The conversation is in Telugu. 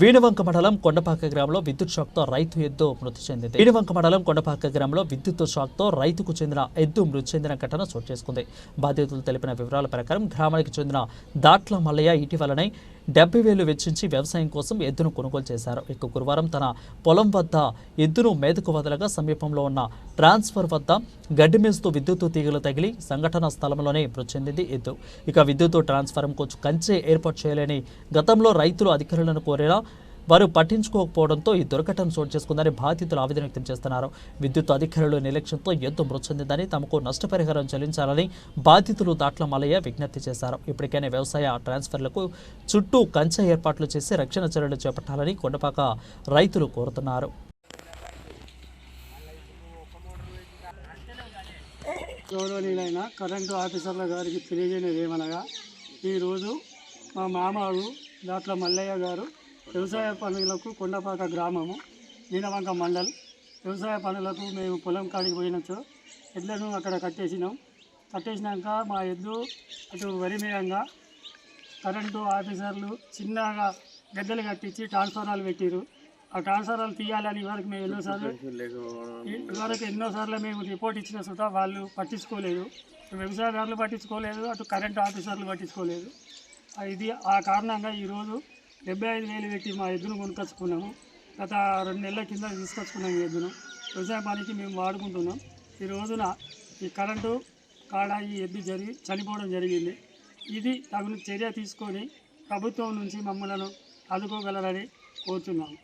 వీణవంక మండలం కొండపాక గ్రామంలో విద్యుత్ షాక్తో రైతు ఎద్దు మృతి చెందింది. వీణవంక మండలం కొండపాక గ్రామంలో విద్యుత్ షాక్తో రైతుకు చెందిన ఎద్దు మృతి చెందిన ఘటన చోటు చేసుకుంది. బాధితులు తెలిపిన వివరాల ప్రకారం గ్రామానికి చెందిన దాట్ల మల్లయ్య ఇటీవలనే డెబ్బై వేలు వెచ్చించి వ్యవసాయం కోసం ఎద్దును కొనుగోలు చేశారు. ఇక గురువారం తన పొలం వద్ద ఎద్దును మేతకు వదలగా సమీపంలో ఉన్న ట్రాన్స్ఫర్ వద్ద గడ్డి మేస్తూ విద్యుత్ తీగలు తగిలి సంఘటన స్థలంలోనే మృతి చెందింది ఎద్దు. ఇక విద్యుత్ ట్రాన్స్ఫారం కొంచెం కంచె ఏర్పాటు చేయలేని గతంలో రైతులు అధికారులను కోరేలా వారు పట్టించుకోకపోవడంతో ఈ దుర్ఘటన చోటు చేసుకుందని బాధితులు ఆవేదన వ్యక్తం చేస్తున్నారు. విద్యుత్ అధికారుల నిర్లక్ష్యంతో ఎంతో మృతి చెందిందని తమకు నష్టపరిహారం చెల్లించాలని బాధితులు దాట్ల మలయ్య విజ్ఞప్తి చేశారు. ఇప్పటికైనా వ్యవసాయ ట్రాన్స్ఫర్లకు చుట్టూ కంచె ఏర్పాట్లు చేసి రక్షణ చర్యలు చేపట్టాలని కొండపాక రైతులు కోరుతున్నారు. గౌరవనీయులైన కరెంటు ఆఫీసర్ల గారికి తెలియజేయలేదు ఏమనగా ఈరోజు మా మామగారు దాట్ల మల్లయ్య గారు వ్యవసాయ పనులకు కొండపాక గ్రామము నీలవంక మండల్. వ్యవసాయ పనులకు మేము పొలం కాడికి పోయినచో ఎడ్లను అక్కడ కట్టేసినాం. కట్టేసినాక మా ఎద్దు అటు వరిమేయంగా కరెంటు ఆఫీసర్లు చిన్నగా గద్దెలు కట్టించి ట్రాన్స్ఫారాలు పెట్టిరు ఆ ట్రాన్స్ఫారాలు తీయాలని వరకు మేము ఎన్నోసార్లు ఇదివరకు ఎన్నోసార్లు మేము రిపోర్ట్ ఇచ్చిన సుతా వాళ్ళు పట్టించుకోలేదు. వ్యవసాయదారులు పట్టించుకోలేదు అటు కరెంటు ఆఫీసర్లు పట్టించుకోలేదు. ఇది ఆ కారణంగా ఈరోజు డెబ్బై ఐదు వేలు పెట్టి మా ఎద్దును కొనుక్కొచ్చుకున్నాము గత రెండు నెలల కింద తీసుకొచ్చుకున్నాం ఈ ఎద్దును. వ్యవసాయ పనికి మేము వాడుకుంటున్నాం. ఈ రోజున ఈ కరెంటు కాడ ఈ ఎద్దు జరిగి చనిపోవడం జరిగింది. ఇది తగిన చర్య తీసుకొని ప్రభుత్వం నుంచి మమ్మలను ఆదుకోగలరని కోరుతున్నాము.